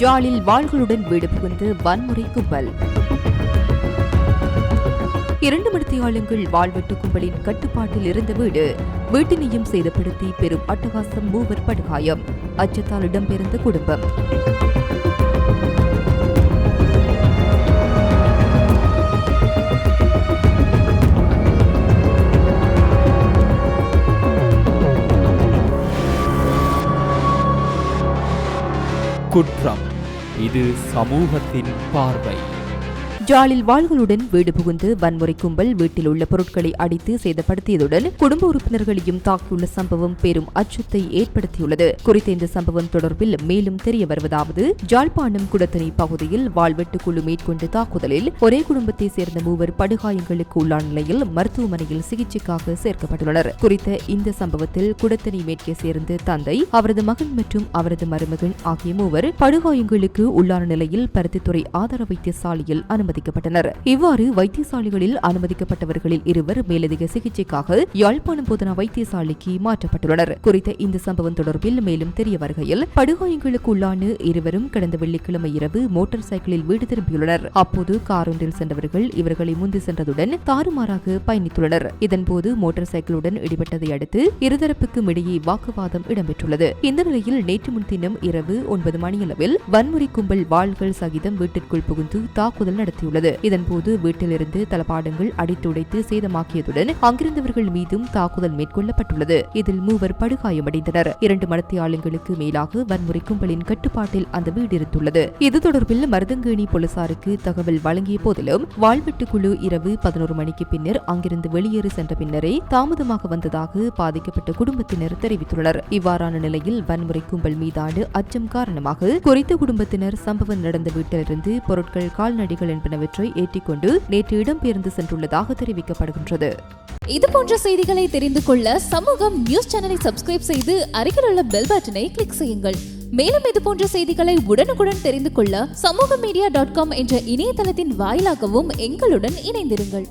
ஜாலில் வாள்களுடன் வீடு புகுந்து வன்முறை கும்பல். இரண்டு மணித்தியாளங்கள் வாழ்வெட்டு கும்பலின் கட்டுப்பாட்டில் இருந்த வீடு வீட்டினையும் சேதப்படுத்தி பெரும் அட்டகாசம் மூவர் படுகாயம். அச்சத்தால் இடம்பெயர்ந்த குடும்பம். குற்றம். இது சமூகத்தின் பார்வை. ஜாலில் வாள்களுடன் வீடு புகுந்து வன்முறை கும்பல் வீட்டில் உள்ள பொருட்களை அடித்து சேதப்படுத்தியதுடன் குடும்ப உறுப்பினர்களையும் தாக்கியுள்ள சம்பவம் பெரும் அச்சத்தை ஏற்படுத்தியுள்ளது. குறித்த இந்த சம்பவம் தொடர்பில் மேலும் தெரிய வருவதாவது ஜாழ்ப்பாணம் குடத்தனை பகுதியில் வாழ்வெட்டு குழு மேற்கொண்ட தாக்குதலில் ஒரே குடும்பத்தை சேர்ந்த மூவர் படுகாயங்களுக்கு உள்ளான நிலையில் மருத்துவமனையில் சிகிச்சைக்காக சேர்க்கப்பட்டுள்ளனர். குறித்த இந்த சம்பவத்தில் குடத்தனை மேற்கே சேர்ந்த தந்தை அவரது மகன் மற்றும் அவரது மருமகன் ஆகிய மூவர் படுகாயங்களுக்கு உள்ளான நிலையில் பருத்தித்துறை ஆதார வைத்தியசாலையில் அனுமதிக்கப்பட்டனர். இவ்வாறு வைத்தியசாலைகளில் அனுமதிக்கப்பட்டவர்களில் இருவர் மேலதிக சிகிச்சைக்காக யாழ்ப்பாணம் போதனா வைத்தியசாலைக்கு மாற்றப்பட்டுள்ளனர். குறித்த இந்த சம்பவம் தொடர்பில் மேலும் தெரிய வருகையில் படுகாயங்களுக்கு உள்ளான இருவரும் கடந்த வெள்ளிக்கிழமை இரவு மோட்டார் சைக்கிளில் வீடு திரும்பியுள்ளனர். அப்போது கார் ஒன்றில் சென்றவர்கள் இவர்களை முந்தி சென்றதுடன் தாறுமாறாக பயணித்துள்ளனர். இதன்போது மோட்டார் சைக்கிளுடன் இடிபட்டதை அடுத்து இருதரப்புக்கும் இடையே வாக்குவாதம் இடம்பெற்றுள்ளது. இந்த நிலையில் நேற்று முன்தினம் இரவு ஒன்பது மணியளவில் வன்முறை கும்பல் வாள்கள் சகிதம் வீட்டிற்குள் புகுந்து தாக்குதல் நடத்தியுள்ளது இதன்போது வீட்டிலிருந்து தளபாடங்கள் அடித்துடைத்து சேதமாக்கியதுடன் அங்கிருந்தவர்கள் மீதும் தாக்குதல் மேற்கொள்ளப்பட்டுள்ளது. இதில் மூவர் படுகாயமடைந்தனர். இரண்டு மடத்தியாளங்களுக்கு மேலாக வன்முறை கும்பலின் கட்டுப்பாட்டில் அந்த வீடு இருந்துள்ளது. இது தொடர்பில் மருதங்கேணி போலீசாருக்கு தகவல் வழங்கிய போதிலும் வாழ்வெட்டு குழு இரவு பதினோரு மணிக்கு பின்னர் அங்கிருந்து வெளியேறி சென்ற பின்னரே தாமதமாக வந்ததாக பாதிக்கப்பட்ட குடும்பத்தினர் தெரிவித்துள்ளனர். இவ்வாறான நிலையில் வன்முறை கும்பல் மீதான அச்சம் காரணமாக குறித்த குடும்பத்தினர் சம்பவம் நடந்த வீட்டிலிருந்து பொருட்கள் கால்நடைகள் என்பன என்பனவற்றை ஏற்றிக்கொண்டு நேற்று இடம்பெயர்ந்து சென்றுள்ளதாக தெரிவிக்கப்படுகின்றது. இது போன்ற செய்திகளை தெரிந்து கொள்ள சமூகம் நியூஸ் சேனலை சப்ஸ்கிரைப் செய்து அருகில் உள்ள பெல் பட்டனை கிளிக் செய்யுங்கள். மேலும் இது போன்ற செய்திகளை உடனுக்குடன் தெரிந்து கொள்ள சமூக மீடியா டாட் காம் என்ற இணையதளத்தின் வாயிலாகவும் எங்களுடன் இணைந்திருங்கள்.